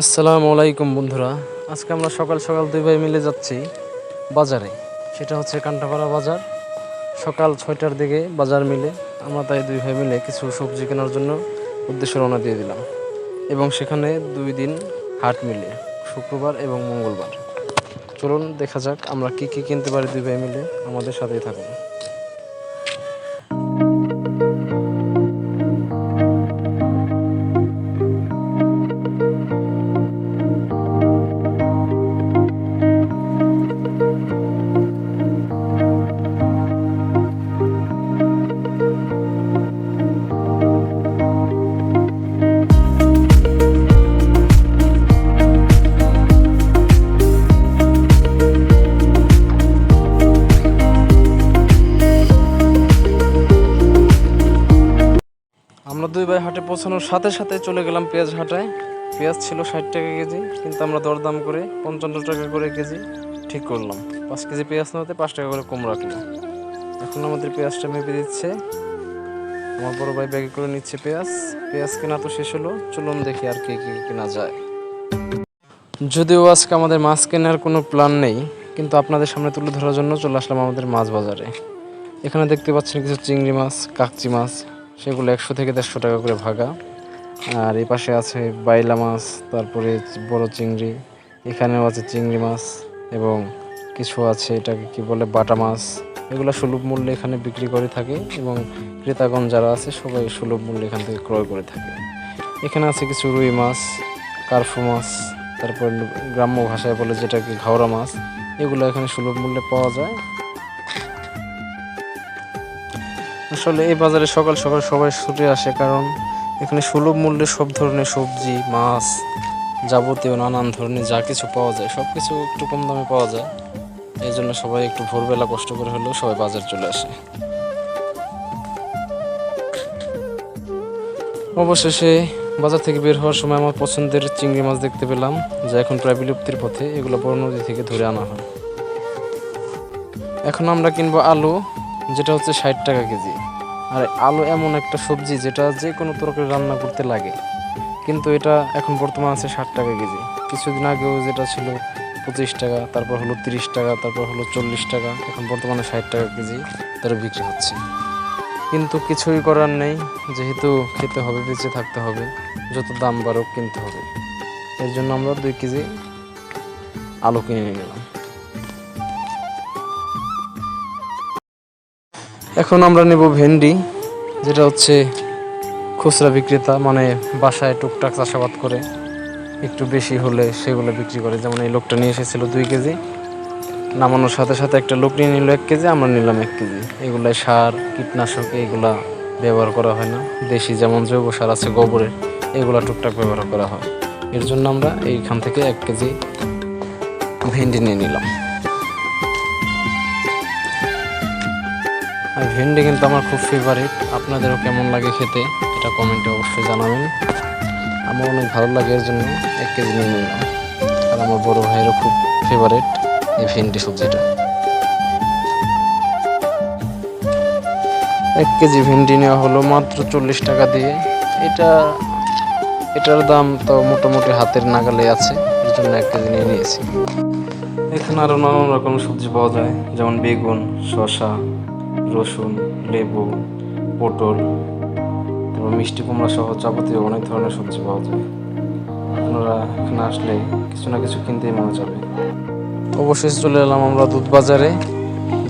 আসসালামু আলাইকুম বন্ধুরা। আজকে আমরা সকাল সকাল দুই ভাই মিলে যাচ্ছি বাজারে। সেটা হচ্ছে কান্টাপাড়া বাজার। সকাল ছয়টার দিকে বাজার মিলে। আমরা তাই দুই ভাই মিলে কিছু সবজি কেনার জন্য উদ্দেশ্য রওনা দিয়ে দিলাম। এবং সেখানে দুই দিন হাট মিলে, শুক্রবার এবং মঙ্গলবার। চলুন দেখা যাক আমরা কি কি কিনতে পারি দুই ভাই মিলে। আমাদের সাথেই থাকুন। আমরা দুই ভাই হাটে পৌঁছানোর সাথে সাথে চলে গেলাম পেঁয়াজ হাটায়। পেঁয়াজ ছিল ষাট টাকা কেজি, কিন্তু আমরা দরদাম করে পঞ্চান্ন টাকা করে কেজি ঠিক করলাম। পাঁচ কেজি পেঁয়াজ নেওয়াতে পাঁচ টাকা করে কম রাখলাম এখন আমাদের পেঁয়াজটা মেপে দিচ্ছে। আমার বড় ভাই ব্যাগে করে নিচ্ছে পেঁয়াজ। পেঁয়াজ কেনা তো শেষ হলো, চলুন দেখি আর কি কি কেনা যায়। যদিও আজকে আমাদের মাছ কেনার কোনো প্ল্যান নেই, কিন্তু আপনাদের সামনে তুলে ধরার জন্য চলে আসলাম আমাদের মাছ বাজারে। এখানে দেখতে পাচ্ছেন কিছু চিংড়ি মাছ, কাকচি মাছ সেগুলো একশো থেকে দেড়শো টাকা করে ভাগা। আর এই পাশে আছে বাইলা মাছ, তারপরে বড় চিংড়ি, এখানেও আছে চিংড়ি মাছ এবং কিছু আছে এটাকে কি বলে বাটা মাছ। এগুলো সুলভ মূল্যে এখানে বিক্রি করে থাকে এবং ক্রেতাগণ যারা আছে সবাই সুলভ মূল্যে এখান থেকে ক্রয় করে থাকে। এখানে আছে কিছু রুই মাছ, কার্ফু মাছ, তারপর গ্রাম্য ভাষায় বলে যেটাকে ঘাওড়া মাছ, এগুলো এখানে সুলভ মূল্যে পাওয়া যায়। আসলে এই বাজারে সকাল সকাল সবাই ছুটে আসে, কারণ এখানে সুলভ মূল্যে সব ধরনের সবজি, মাছ, যাবতীয় নানান ধরনের যা কিছু পাওয়া যায় সব কিছু একটু কম দামে পাওয়া যায়। এই জন্য সবাই একটু ভোরবেলা কষ্ট করে হলেও সবাই বাজার চলে আসে। অবশেষে বাজার থেকে বের হওয়ার সময় আমার পছন্দের চিংড়ি মাছ দেখতে পেলাম, যা এখন প্রায় বিলুপ্তির পথে এগুলো বড় নদী থেকে ধরে আনা হয়। এখন আমরা কিনবো আলু যেটা হচ্ছে ষাট টাকা কেজি। আর আলু এমন একটা সবজি যেটা যে কোনো তরকারি রান্না করতে লাগে। কিন্তু এটা এখন বর্তমান আছে ষাট টাকা কেজি। কিছুদিন আগেও যেটা ছিল পঁচিশ টাকা, তারপর হলো তিরিশ টাকা, তারপর হলো চল্লিশ টাকা, এখন বর্তমানে ষাট টাকা কেজি তারা বিক্রি হচ্ছে। কিন্তু কিছুই করার নেই, যেহেতু খেতে হবে, বেঁচে থাকতে হবে, যত দাম বাড়ুক কিনতে হবে। এর জন্য আমরা দুই কেজি আলু কিনে নিয়ে এখন আমরা নেব ভেন্ডি, যেটা হচ্ছে খুচরা বিক্রেতা মানে বাসায় টুকটাক চাষাবাদ করে। একটু বেশি হলে সেগুলো বিক্রি করে। যেমন এই লোকটা নিয়ে এসেছিল দুই কেজি, নামানোর সাথে সাথে একটা লোক নিয়ে নিল এক কেজি, আমরা নিলাম এক কেজি। এগুলাই সার, কীটনাশক, এগুলা ব্যবহার করা হয় না। দেশি যেমন জৈব সার আছে গোবরের এগুলা টুকটাক ব্যবহার করা হয়। এর জন্য আমরা এইখান থেকে এক কেজি ভেন্ডি নিয়ে নিলাম। আর ভেন্ডি কিন্তু আমার খুব ফেভারিট আপনাদেরও কেমন লাগে খেতে, এটা কমেন্টে অবশ্যই জানাবেন। আমার অনেক ভালো লাগে এর জন্য এক কেজি নিয়ে নিলাম। আর আমার বড় ভাইয়েরও খুব ফেভারিট এই ভেন্ডি সবজিটা। এক কেজি ভেন্ডি নেওয়া হলো মাত্র চল্লিশ টাকা দিয়ে। এটা, এটার দাম তো মোটামুটি হাতের নাগালে আছে, এর জন্য এক কেজি নিয়ে নিয়েছি। এখানে আরও নানান রকম সবজি পাওয়া যায়, যেমন বেগুন, শসা রসুন, লেবু, পটল তারপর মিষ্টি কুমড়া সহ যাবতীয় অনেক ধরনের সবজি পাওয়া যায়। আপনারা এখানে আসলে কিছু না কিছু কিনতেই মনে যাবে অবশেষে চলে এলাম আমরা দুধ বাজারে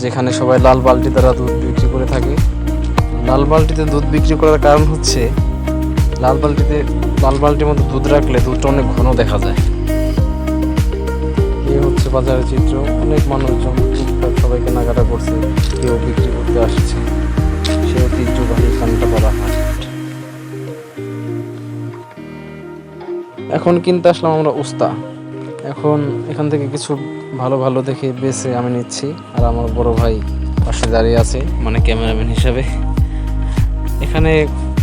যেখানে সবাই লাল বালতি দ্বারা দুধ বিক্রি করে থাকে। লাল বালতিতে দুধ বিক্রি করার কারণ হচ্ছে, লাল বালতিতে, লাল বালতির মধ্যে দুধ রাখলে দুধটা অনেক ঘন দেখা যায়। এই হচ্ছে বাজারের চিত্র। অনেক মানুষজন সবাই কেনাকাটা করছে, কেউ বিক্রি করতে আসছে। সে ঐতিহ্যবাহী কানটা করা হাট এখন কিনতে আসলাম আমরা উস্তা। এখন এখান থেকে কিছু ভালো ভালো দেখে বেছে আমি নিচ্ছি। আর আমার বড় ভাই পাশে দাঁড়িয়ে আছে মানে ক্যামেরাম্যান হিসাবে। এখানে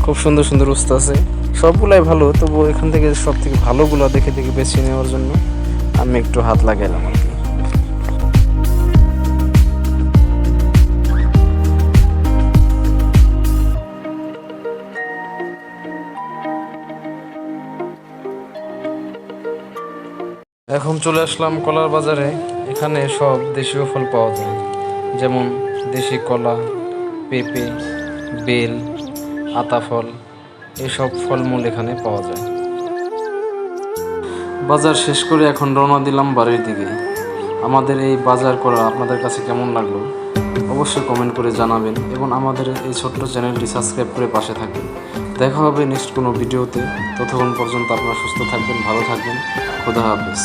খুব সুন্দর সুন্দর উস্তা আছে। সবগুলাই ভালো তবু এখান থেকে সব থেকে ভালোগুলো দেখে দেখে বেছে নেওয়ার জন্য আমি একটু হাত লাগাইলাম। এখন চলে আসলাম কলার বাজারে। এখানে সব দেশীয় ফল পাওয়া যায়। যেমন দেশি কলা, পেঁপে, বেল, আতা ফল, এসব ফলমূল এখানে পাওয়া যায়। বাজার শেষ করে এখন রওনা দিলাম বাড়ির দিকে। আমাদের এই বাজার করা আপনাদের কাছে কেমন লাগল? অবশ্যই কমেন্ট করে জানাবেন এবং আমাদের এই ছোট্ট চ্যানেলটি সাবস্ক্রাইব করে পাশে থাকবেন। দেখা হবে নেক্সট কোনো ভিডিওতে ততক্ষণ পর্যন্ত আপনারা সুস্থ থাকবেন, ভালো থাকবেন। খোদা হাফেজ।